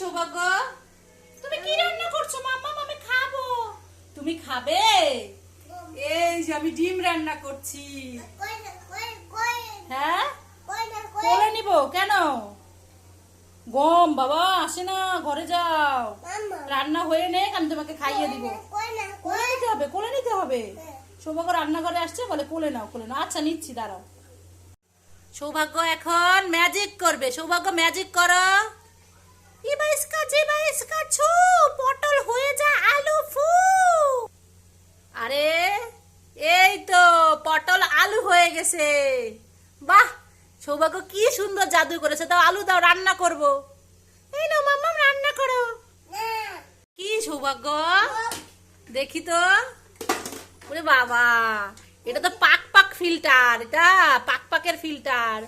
সৌভাগ্য? তুমি কি রান্না করছ মাম্মা? আমি খাব। তুমি খাবে? এই যে আমি ডিম রান্না করছি। হ্যাঁ? কোলে নিব কেন? গম বাবা আসে না ঘরে যাও। রান্না হয়ে নে আমি তোমাকে খাইয়ে দিব। কোলে নিতে হবে কোলে নিতে হবে। সৌভাগ্য রান্নাঘরে আসছে বলে কোলে নাও কোলে নাও। আচ্ছা নিচ্ছি দাঁড়াও। সৌভাগ্য এখন ম্যাজিক করবে। সৌভাগ্য ম্যাজিক করো। ইবা ইসকা জিবা ইসকা ছু, পটল হয়ে যা আলু ফু। আরে, এই তো, পটল আলু হয়ে গেছে। বাহ, সৌভাগ্য, কি সুন্দর জাদু করেছে। তাও আলু দাও, রান্না করব। এই নাও মাম্মাম, রান্না করো। কি সৌভাগ্য? দেখি তো। ওরে বাবা, এটা তো পাক পাক ফিল্টার, এটা পাক পাকের ফিল্টার।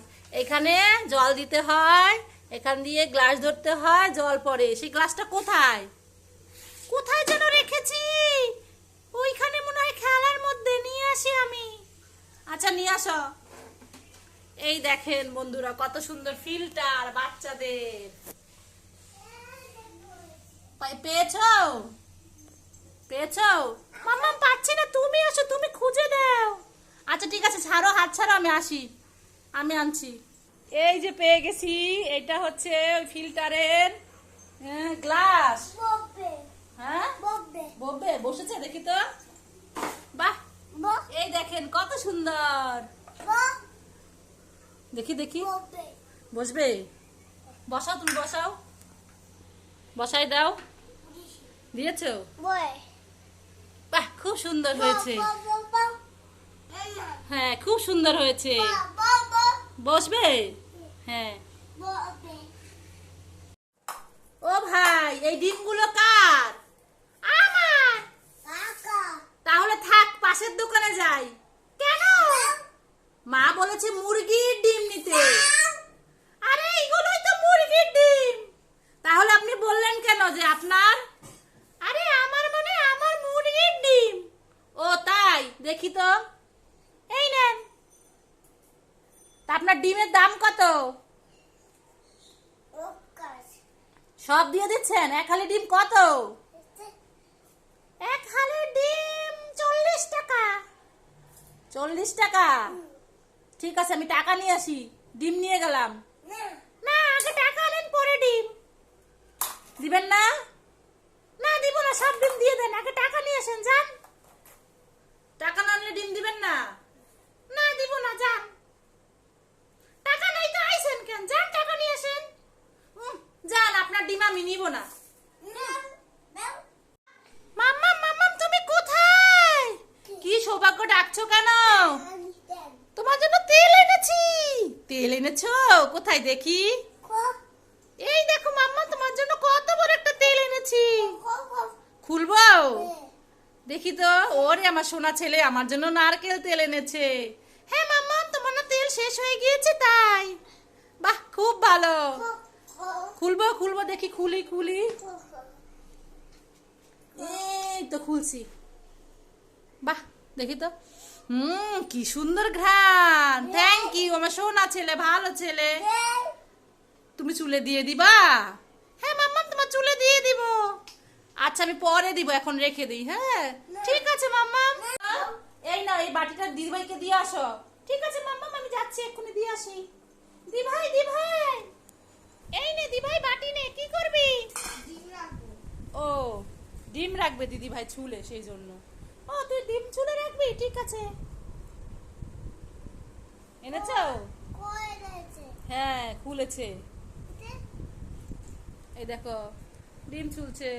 এখানে জল দিতে হয় এখান দিয়ে গ্লাস ধরতে হয়, জল পড়ে। সেই গ্লাসটা কোথায়? কোথায় যেন রেখেছি? ওইখানে মনে হয় খেলার মধ্যে নিয়ে আসি আমি। আচ্ছা নিয়ে আসো। এই দেখেন বন্ধুরা, কত সুন্দর ফিল্টার বাচ্চাদের। পেয়েছ? পেয়েছ? মাম্মা পাচ্ছি না। তুমি আসো তুমি খুঁজে দাও। আচ্ছা ঠিক আছে, ছাড়ো, হাত ছাড়ো, আমি আসি। আমি আনছি। এই যে পেয়ে গেছি এটা হচ্ছে ফিল্টারের গ্লাস। হ্যাঁ? বলবে বসেছে দেখি তো। বাহ! এই দেখেন কত সুন্দর। দেখি দেখি। বসবে? বসাও তুমি বসাও। বসাই দাও। দিয়েছ? বাহ খুব সুন্দর হয়েছে। হ্যাঁ খুব সুন্দর হয়েছে। বসবে? হ্যাঁ। ও ভাই এই ডিমগুলো কার? আমার। তাহলে থাক পাশের দোকানে যাই। কেন? মা বলেছে মুরগির ডিম নিতে। আরে এগুলোই তো মুরগির ডিম। তাহলে আপনি বললেন কেন যে আপনার? আরে আমার মানে আমার মুরগির ডিম। ও তাই দেখি তো এই নেন তা আপনার ডিমের দাম কত? সব দিয়ে দিচ্ছেন? এক হালি ডিম কত? এক হালি ডিম চল্লিশ টাকা। চল্লিশ টাকা? ঠিক আছে আমি টাকা নিয়ে আসি। ডিম নিয়ে গেলাম। না। আগে টাকা আনেন পরে ডিম। দিবেন না? না দিব না সব ডিম দিয়ে দেন। আগে টাকা নিয়ে আসেন যান টাকা না আনলে ডিম দিবেন না না দিব না যান টাকা নেই তো আইসেন কেন যান টাকা নিয়ে আসেন উম, যান আপনার ডিম আমি নিব না মাম্মা মাম্মাম তুমি কোথায় কি সৌভাগ্য ডাকছো কেন? তোমার জন্য তেল এনেছি। তেল এনেছো? কোথায় দেখি? এই দেখো মাম্মা, তোমার জন্য কত বড় একটা তেল এনেছি। খুলবো দেখি তো, ওরে আমার সোনা ছেলে, আমার জন্য নারকেল তেল এনেছে। হ্যাঁ মাম্মা, তোমার না তেল শেষ হয়ে গিয়েছে তাই। বাহ, খুব ভালো। খুলবো খুলবো, দেখি, খুলি খুলি। এই তো খুলছি। বাহ দেখি তো। হুম কি সুন্দর ঘ্রাণ। থ্যাংক ইউ আমার সোনা ছেলে ভালো ছেলে। তুমি চুলে দিয়ে দিবা? হ্যাঁ মাম্মা তোমার চুলে দিয়ে দিব। আচ্ছা আমি পরে দিব এখন রেখে দিই হ্যাঁ? ঠিক আছে মাম্মা এই না এই বাটিটা দিদিভাইকে দিয়ে আসো। ঠিক আছে মাম্মা আমি যাচ্ছি এক্ষুনি দিয়ে আসি। দিভাই দিভাই। এই নে দিভাই বাটি নে কি করবি? ও ডিম রাখবে দিদি ভাই চুলে সেই জন্য। ও তুই ডিম চুলে রাখবি? ঠিক আছে। এনেছো? হ্যাঁ খুলেছে। এই দেখো ডিম চুলছে।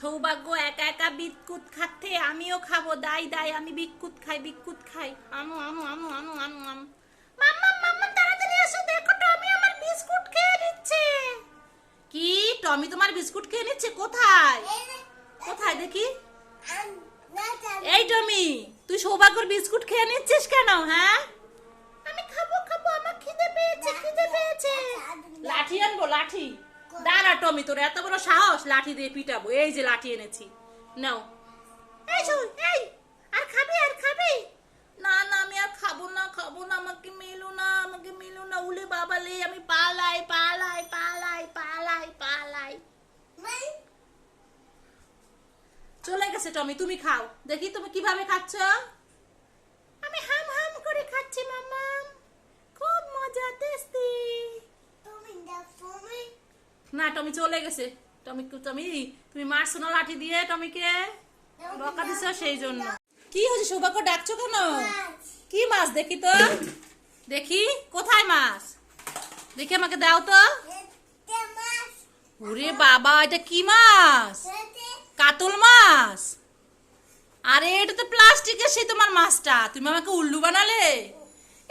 সৌভাগ্য একা একা বিস্কুট খাচ্ছে আমিও খাব। দাই দাই আমি বিস্কুট খাই বিস্কুট খাই। আমু আমু আমু আমু আমু আমু টমি তোমার বিস্কুট খেয়ে নিচ্ছে, কোথায়? কোথায় দেখি? এই টমি, তুই সৌভাগ্যর বিস্কুট খেয়ে নিচ্ছিস কেন হ্যাঁ? আমি খাব খাব, আমার খিদে পেয়েছে খিদে পেয়েছে। লাঠি আনব, লাঠি। দাঁড়া টমি, তোর এত বড় সাহস, লাঠি দিয়ে পিটাবো, এই যে লাঠি এনেছি। নাও। এই শোন, এই, আর খাবি আর খাবি? না না, আমি আর খাব না খাব না, আমাকে মেলো না, আমাকে মেলো না, উলে বাবা বাবালে, আমি পালাই পালাই পালাই পালাই চলে গেছে টমি তুমি খাও। দেখি তুমি কীভাবে খাচ্ছ? আমি হাম হাম করে খাচ্ছি মাম্মা খুব মজা টেস্টি। না। টমি চলে গেছে। টমি টমি তুমি মারছো না লাঠি দিয়ে টমিকে? বকা দিছ সেই জন্য। কি হয়েছে সৌভাগ্য ডাকছো কেন? কি মাছ দেখি তো? দেখি কোথায় মাছ? দেখি আমাকে দাও তো। ওরে বাবা এটা কি মাছ? কাতল মাছ? আরে, এটা তো প্লাস্টিকের সেই তোমার মাছটা। তুমি আমাকে উল্লু বানালে?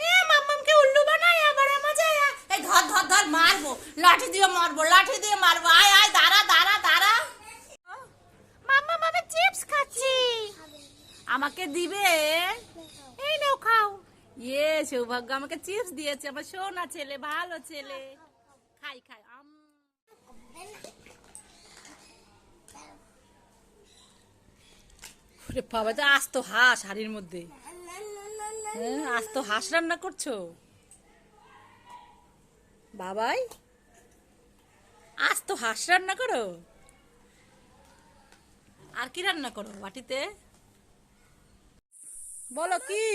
এ, মাম্মামকে উল্লু বানাই, আবার মজা এই ধর ধর ধর, মারবো। লাঠি দিয়ে মারবো, লাঠি দিয়ে মারবো। আয় আয়, দাঁড়া দাঁড়া দাঁড়া। মাম্মা আমি চিপস খাচ্ছি। আমাকে দিবে? এই নাও, খাও। ইয়ে সৌভাগ্য আমাকে চিপস দিয়েছে, আমার সোনা ছেলে, ভালো ছেলে। খাই খাই আম ওরে বাবা তো আস্ত হাঁস হাড়ির মধ্যে। হ্যাঁ আস্ত হাঁস রান্না করছ? বাবাই আস্ত হাঁস রান্না করো? আর কি রান্না করো বাটিতে বলো কি?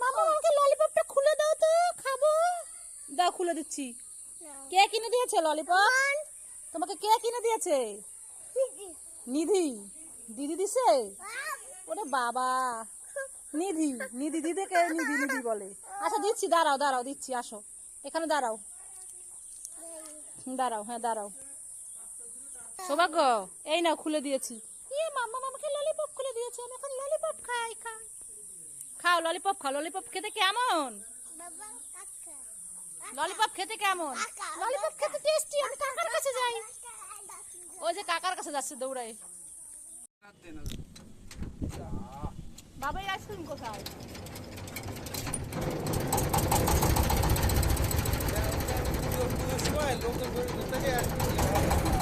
মামা আমাকে ললিপপটা খুলে দাও তো খাব। দাও খুলে দিচ্ছি। কে কিনে দিয়েছে ললিপপ? তোমাকে কে কিনে দিয়েছে? নিধি। দিদি দিছে? ওরে বাবা। নিধি নিধি দিদিকে নিধি নিধি বলে। আচ্ছা দিচ্ছি, দাঁড়াও দাঁড়াও, দিচ্ছি, আসো। এখানে দাঁড়াও। দাঁড়াও হ্যাঁ দাঁড়াও। সৌভাগ্য, এই নাও, খুলে দিয়েছি। ইয়ে মাম্মা আমাকে ললিপপ খুলে দিয়েছে। আমি এখন ললিপপ খাই খাই। খাও ললিপপ খাও। ললিপপ খেতে কেমন? ললিপপ খেতে কেমন? ললিপপ খেতে টেস্টি আমি কাকার কাছে যাই। ওই যে কাকার কাছে যাচ্ছে দৌড়াই বাবাই আইসক্রিম কোথায়? লোকজন থেকে আইসক্রিম